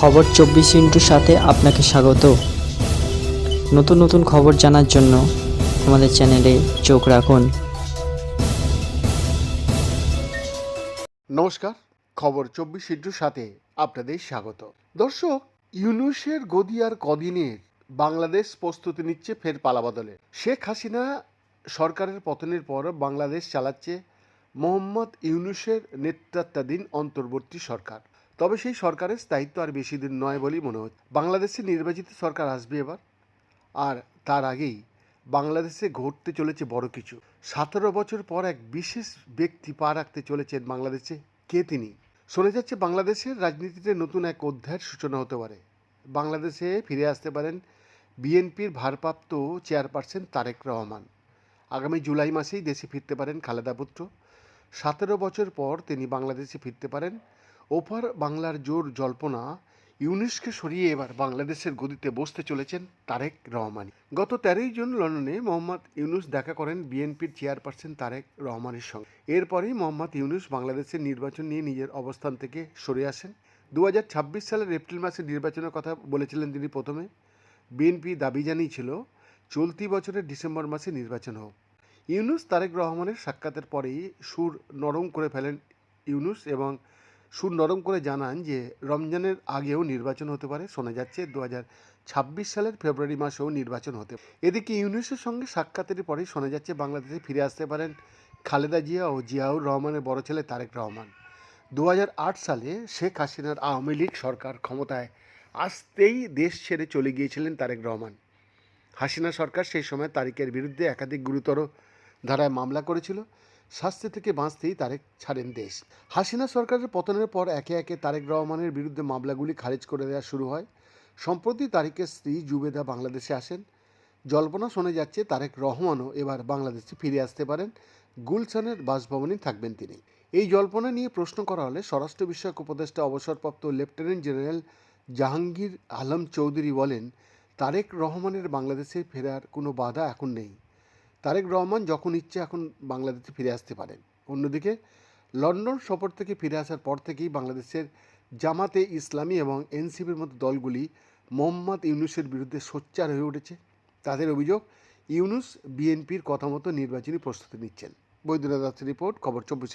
খবর চব্বিশ ইন্টুর সাথে আপনাকে স্বাগত। নতুন নতুন খবর জানার জন্য আমাদের চ্যানেলে চোখ রাখুন। নমস্কার, খবর চব্বিশ ইন্টুর সাথে আপনাদের স্বাগত। দর্শক, ইউনুসের গদি আর কদিনের বাংলাদেশ প্রস্তুতি নিচ্ছে ফের পালাবদলে শেখ হাসিনা সরকারের পতনের পর বাংলাদেশ চালাচ্ছে মোহাম্মদ ইউনুসের নেতৃত্বাধীন অন্তর্বর্তী সরকার। তবে সেই সরকারের স্থায়িত্ব আর বেশি দিন নয় বলেই মনে হচ্ছে। বাংলাদেশে নির্বাচিত সরকার আসবে এবার। আর তার আগেই বাংলাদেশে ঘটতে চলেছে বড় কিছু। সতেরো বছর পর এক বিশেষ ব্যক্তি পা রাখতে চলেছেন বাংলাদেশে কে তিনি? শোনা যাচ্ছে বাংলাদেশের রাজনীতিতে নতুন এক অধ্যায়ের সূচনা হতে পারে। বাংলাদেশে ফিরে আসতে পারেন বিএনপির ভারপ্রাপ্ত চেয়ারপারসন তারেক রহমান। আগামী জুলাই মাসেই দেশে ফিরতে পারেন খালেদা পুত্র। সতেরো বছর পর তিনি বাংলাদেশে ফিরতে পারেন ওপার বাংলার জোর জল্পনা ইউনিসকে সরিয়ে এবার বাংলাদেশের গদিতে বসতে চলেছেন তারেক রহমান। গত তেরোই জুন লন্ডনে মোহাম্মদ ইউনুস দেখা করেন বিএনপির চেয়ারপারসন তারেক রহমানের সঙ্গে। এরপরেই মোহাম্মদ ইউনুস বাংলাদেশের নির্বাচন নিয়ে নিজের অবস্থান থেকে সরে আসেন। দু হাজার ছাব্বিশ সালের এপ্রিল মাসে নির্বাচনের কথা বলেছিলেন তিনি প্রথমে। বিএনপি দাবি জানিয়েছিল, চলতি বছরের ডিসেম্বর মাসে নির্বাচন হোক। ইউনুস তারেক রহমানের সাক্ষাতের পরেই সুর নরম করে ফেলেন ইউনুস এবং সুর নরম করে জানান যে, রমজানের আগেও নির্বাচন হতে পারে, শোনা যাচ্ছে দু ছাব্বিশ সালের ফেব্রুয়ারি মাসেও নির্বাচন হতে এদিকে ইউনুসের সঙ্গে সাক্ষাতের পরেই শোনা যাচ্ছে, বাংলাদেশে ফিরে আসতে পারেন খালেদা জিয়া ও জিয়াউর রহমানের বড় ছেলে তারেক রহমান। দু হাজার আট সালে শেখ হাসিনার আওয়ামী লীগ সরকার ক্ষমতায় আসতেই দেশ ছেড়ে চলে গিয়েছিলেন তারেক রহমান। হাসিনা সরকার সেই সময় তারিকের বিরুদ্ধে একাধিক গুরুতর ধারায় মামলা করেছিল। শাস্তি থেকে বাঁচতেই তারেক ছাড়েন দেশ। হাসিনা সরকারের পতনের পর একে একে তারেক রহমানের বিরুদ্ধে মামলাগুলি খারিজ করে দেওয়া শুরু হয়। সম্প্রতি তারিকের স্ত্রী জুবেদা বাংলাদেশে আসেন। জল্পনা শোনা যাচ্ছে তারেক রহমানও এবার বাংলাদেশে ফিরে আসতে পারেন। গুলশানের বাসভবনে থাকবেন তিনি। এই জল্পনা নিয়ে প্রশ্ন করা হলে স্বরাষ্ট্র বিষয়ক উপদেষ্টা, অবসরপ্রাপ্ত লেফটেন্যান্ট জেনারেল জাহাঙ্গীর আলম চৌধুরী বলেন, তারেক রহমানের বাংলাদেশে ফেরার কোনো বাধা এখন নেই। তারেক রহমান যখন ইচ্ছে এখন বাংলাদেশে ফিরে আসতে পারেন। অন্যদিকে লন্ডন সফর থেকে ফিরে আসার পর থেকেই বাংলাদেশের জামাতে ইসলামী এবং এনসিপির মতো দলগুলি মোহাম্মদ ইউনুসের বিরুদ্ধে সোচ্চার হয়ে উঠেছে। তাদের অভিযোগ, ইউনুস বিএনপির কথা মতো নির্বাচনী প্রস্তুতি নিচ্ছেন। বৈদ্যনাথ রিপোর্ট, খবর চব্বিশ